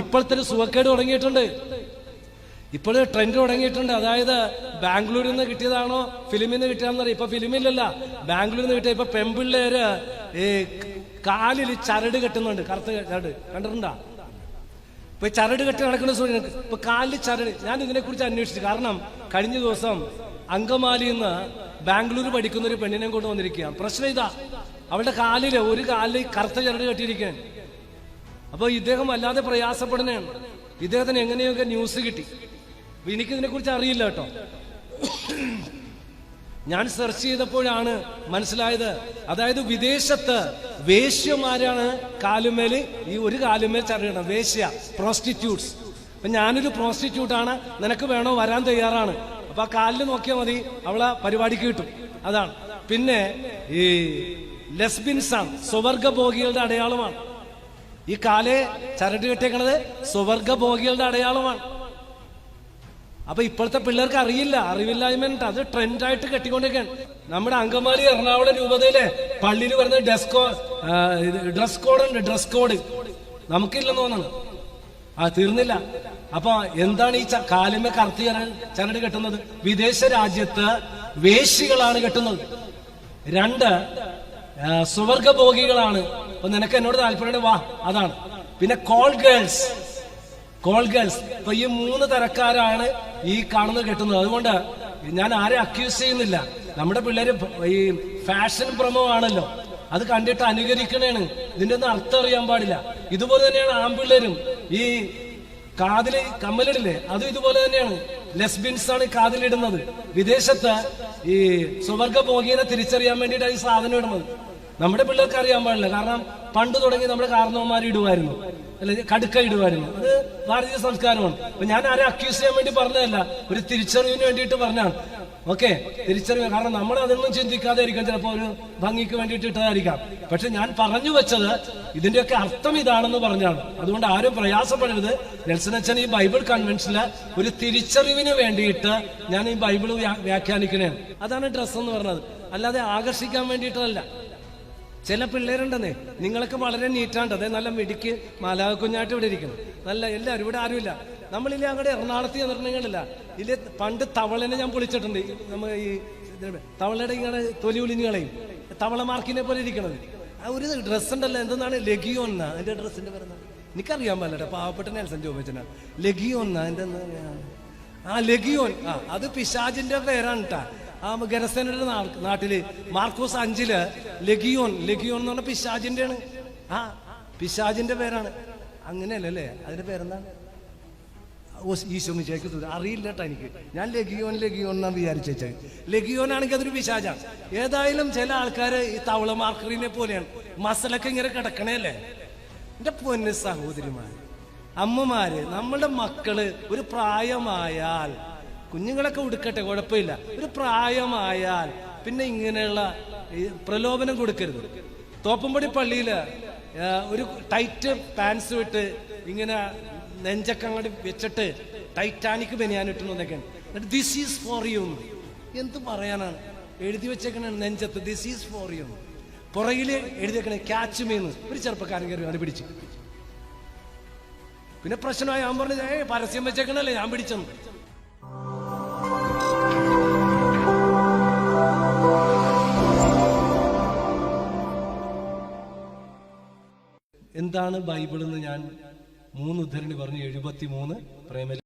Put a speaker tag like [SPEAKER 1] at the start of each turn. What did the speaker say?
[SPEAKER 1] ഇപ്പോഴത്തെ ഒരു സുഖക്കേട് തുടങ്ങിയിട്ടുണ്ട്. ഇപ്പോഴൊരു ട്രെൻഡ് തുടങ്ങിയിട്ടുണ്ട്. അതായത് ബാംഗ്ലൂരിൽ നിന്ന് കിട്ടിയതാണോ ഫിലിമിൽ നിന്ന് കിട്ടിയതാണെന്നറിയാം ഇപ്പൊ ഫിലിമില്ലല്ല. ബാംഗ്ലൂരിൽ നിന്ന് കിട്ടിയ ഇപ്പൊ പെമ്പിള്ളേര് ഈ കാലിൽ ചരട് കെട്ടുന്നുണ്ട്. കറുത്ത ചരട്. കണ്ടിട്ടുണ്ടാ? ഇപ്പൊ ചരട് കെട്ടി നടക്കുന്ന സൂര്യൻ ഇപ്പൊ കാലിൽ ചരട്. ഞാൻ ഇതിനെ കുറിച്ച് അന്വേഷിച്ചു. കാരണം കഴിഞ്ഞ ദിവസം അങ്കമാലിയിൽ നിന്ന് ബാംഗ്ലൂർ പഠിക്കുന്ന ഒരു പെണ്ണിനെ കൊണ്ട് വന്നിരിക്കുക പ്രശ്നം ഇതാ. അവളുടെ കാലിൽ ഒരു കാലിൽ കറുത്ത ചരട് കെട്ടിയിരിക്കാൻ അപ്പൊ ഇദ്ദേഹം വല്ലാതെ പ്രയാസപ്പെടുന്നതാണ്. ഇദ്ദേഹത്തിന് എങ്ങനെയൊക്കെ ന്യൂസ് കിട്ടി? എനിക്കിതിനെ കുറിച്ച് അറിയില്ല കേട്ടോ. ഞാൻ സെർച്ച് ചെയ്തപ്പോഴാണ് മനസ്സിലായത്. അതായത് വിദേശത്ത് വേശ്യമാരാണ് കാലുമേൽ ഈ ഒരു കാലുമേൽ ചറിയണം വേശ്യ പ്രോസ്റ്റിറ്റ്യൂട്ട്സ് അപ്പൊ ഞാനൊരു ആണ്. നിനക്ക് വേണോ വരാൻ തയ്യാറാണ്. അപ്പൊ ആ കാലിൽ നോക്കിയാൽ മതി. അവളെ പരിപാടിക്ക് കിട്ടും. അതാണ്. പിന്നെ ഈ ലെസ്ബിൻസാണ്. സ്വവർഗഭോഗികളുടെ അടയാളമാണ്. ഈ കാലെ ചരട് കെട്ടിയേക്കണത് സുവർഗഭോഗികളുടെ അടയാളമാണ്. അപ്പൊ ഇപ്പോഴത്തെ പിള്ളേർക്ക് അറിയില്ല അറിവില്ലായ്മ അത് ട്രെൻഡായിട്ട് കെട്ടിക്കൊണ്ടിരിക്കുകയാണ്. നമ്മുടെ അങ്കമാലി എറണാകുളം രൂപതയിലെ പള്ളിയിൽ വരുന്ന ഡ്രസ് കോ ഡ്രസ് കോഡ് ഉണ്ട് ഡ്രസ് കോഡ് നമുക്കില്ലെന്ന് തോന്നണം ആ തീർന്നില്ല. അപ്പൊ എന്താണ് ഈ കാലിമ കറുത്തി ചരട് കെട്ടുന്നത്? വിദേശ രാജ്യത്ത് വേശികളാണ് കെട്ടുന്നത്. രണ്ട് സുവർഗഭോഗികളാണ്. അപ്പൊ നിനക്ക് എന്നോട് താല്പര്യം വാ അതാണ്. പിന്നെ കോൾ ഗേൾസ് കോൾ ഗേൾസ് ഇപ്പൊ ഈ മൂന്ന് തരക്കാരാണ് ഈ കാണുന്നത് കെട്ടുന്നത്. അതുകൊണ്ട് ഞാൻ ആരെ അക്യൂസ് ചെയ്യുന്നില്ല. നമ്മുടെ പിള്ളേര് ഈ ഫാഷൻ പ്രമോ ആണല്ലോ. അത് കണ്ടിട്ട് അനുകരിക്കണേണ്. ഇതിന്റെ ഒന്നും അർത്ഥം അറിയാൻ പാടില്ല. ഇതുപോലെ തന്നെയാണ് ആൺപിള്ളേരും. ഈ കാതിൽ കമ്മലിടില്ലേ അതും ഇതുപോലെ തന്നെയാണ്. ലെസ്ബിൻസ് ആണ് കാതിലിടുന്നത്. വിദേശത്ത് ഈ സുവർഗ ഭോഗീനെ തിരിച്ചറിയാൻ വേണ്ടിയിട്ടാണ് ഈ സാധനം ഇടുന്നത്. നമ്മുടെ പിള്ളേർക്ക് അറിയാൻ പാടില്ല. കാരണം പണ്ട് തുടങ്ങി നമ്മുടെ കാരണവന്മാർ ഇടുമായിരുന്നു. അല്ലെ കടുക്ക ഇടുമായിരുന്നു. അത് ഭാരതീയ സംസ്കാരമാണ്. അപ്പൊ ഞാൻ ആരെ അക്യൂസ് ചെയ്യാൻ വേണ്ടി പറഞ്ഞതല്ല. ഒരു തിരിച്ചറിവിന് വേണ്ടിയിട്ട് പറഞ്ഞാണ് ഓക്കെ തിരിച്ചറിവ് കാരണം നമ്മൾ അതൊന്നും ചിന്തിക്കാതെ ആയിരിക്കാം ചിലപ്പോൾ ഒരു ഭംഗിക്ക് വേണ്ടിയിട്ട് ഇട്ടതായിരിക്കാം. പക്ഷെ ഞാൻ പറഞ്ഞു വെച്ചത് ഇതിന്റെയൊക്കെ അർത്ഥം ഇതാണെന്ന് പറഞ്ഞാണ്. അതുകൊണ്ട് ആരും പ്രയാസപ്പെടരുത്. നെൽസനച്ചൻ ഈ ബൈബിൾ കൺവെൻഷനിലെ ഒരു തിരിച്ചറിവിന് വേണ്ടിയിട്ട് ഞാൻ ഈ ബൈബിൾ വ്യാഖ്യാനിക്കണേ. അതാണ് ഡ്രസ്സ് എന്ന് പറഞ്ഞത്. അല്ലാതെ ആകർഷിക്കാൻ വേണ്ടിയിട്ടല്ല ചില പിള്ളേരുണ്ടെന്നേ നിങ്ങൾക്ക് വളരെ നീറ്റാണ്ട് അതെ നല്ല മിടിക്ക് മാലാക കുഞ്ഞായിട്ട് ഇവിടെ ഇരിക്കണം നല്ല എല്ലാവരും ഇവിടെ ആരുമില്ല. നമ്മളില്ലേ അങ്ങോട്ട് എറണാകുളത്ത് ചെന്നിട്ടുണ്ടെങ്കിലല്ല ഇല്ല പണ്ട് തവളനെ ഞാൻ പൊളിച്ചിട്ടുണ്ട്. നമ്മൾ ഈ തവളയുടെ ഇങ്ങനെ തൊലി ഒലിഞ്ഞ് കളയും. തവള മാർക്കിനെ പോലെ ഇരിക്കണത്. ആ ഒരു ഡ്രസ്സ് ഉണ്ടല്ലോ എന്തെന്നാണ്? ലഗിയോ എന്ന. എന്റെ ഡ്രസ്സിന്റെ പേരെന്താ? എനിക്കറിയാൻ പാടില്ല പാവപ്പെട്ട നെൽസൺ ജോബച്ചനാ. ലഗിയോൺ എന്ന എന്റെ ആ ലഗിയോൻ ആ അത് പിശാജിന്റെ പേരാണ് ആ ഗരസേനയുടെ നാട്ടിൽ മാർക്കോസ് അഞ്ചിൽ ലഗിയോൻ ലഗിയോൻ എന്ന് പറഞ്ഞ പിശാജിന്റെ ആണ് ആ പിശാജിന്റെ പേരാണ്. അങ്ങനെയല്ലേ? അതിന്റെ പേരെന്താണ്? ഈശോ സ്തുതി. അറിയില്ല കേട്ടോ എനിക്ക്. ഞാൻ ലഗിയോൻ ലഗിയോൻ എന്നാണ് വിചാരിച്ചത് ലഗിയോനാണെങ്കിൽ അതൊരു വിശാചാണ് ഏതായാലും ചില ആൾക്കാർ ഈ തവള മാർക്കറിനെ പോലെയാണ്. മസലൊക്കെ ഇങ്ങനെ കിടക്കണേ അല്ലേ? എന്റെ പൊന്ന് സഹോദരിമാര് അമ്മമാര് നമ്മളുടെ മക്കൾ ഒരു പ്രായമായാൽ കുഞ്ഞുങ്ങളൊക്കെ ഉടുക്കട്ടെ കുഴപ്പമില്ല. ഒരു പ്രായമായാൽ പിന്നെ ഇങ്ങനെയുള്ള പ്രലോഭനം കൊടുക്കരുത്. തോപ്പുംപടി പള്ളിയിൽ ഒരു ടൈറ്റ് പാൻസ് വിട്ട് ഇങ്ങനെ നെഞ്ചൊക്കെ അങ്ങോട്ട് വെച്ചിട്ട് ടൈറ്റാനിക് ബനിയാനിട്ടുന്നതൊക്കെയാണ് ദിസ് ഈസ് ഫോർ യു എന്ത് പറയാനാണ്? എഴുതി വെച്ചേക്കണ നെഞ്ചത്ത്. ദിസ് ഈസ് ഫോർ യു പുറകിൽ എഴുതിയേക്കണേ ക്യാച്ച് മീന്ന് ഒരു ചെറുപ്പക്കാരൻ കയറി അത് പിടിച്ചു. പിന്നെ പ്രശ്നമായി ഞാൻ പറഞ്ഞത് ഏ പരസ്യം വെച്ചേക്കണല്ലേ ഞാൻ പിടിച്ചെന്ന്. എന്താണ് ബൈബിൾ എന്ന് ഞാൻ മൂന്ന് ഉദ്ധരണി പറഞ്ഞു എഴുപത്തി മൂന്ന് പ്രേമ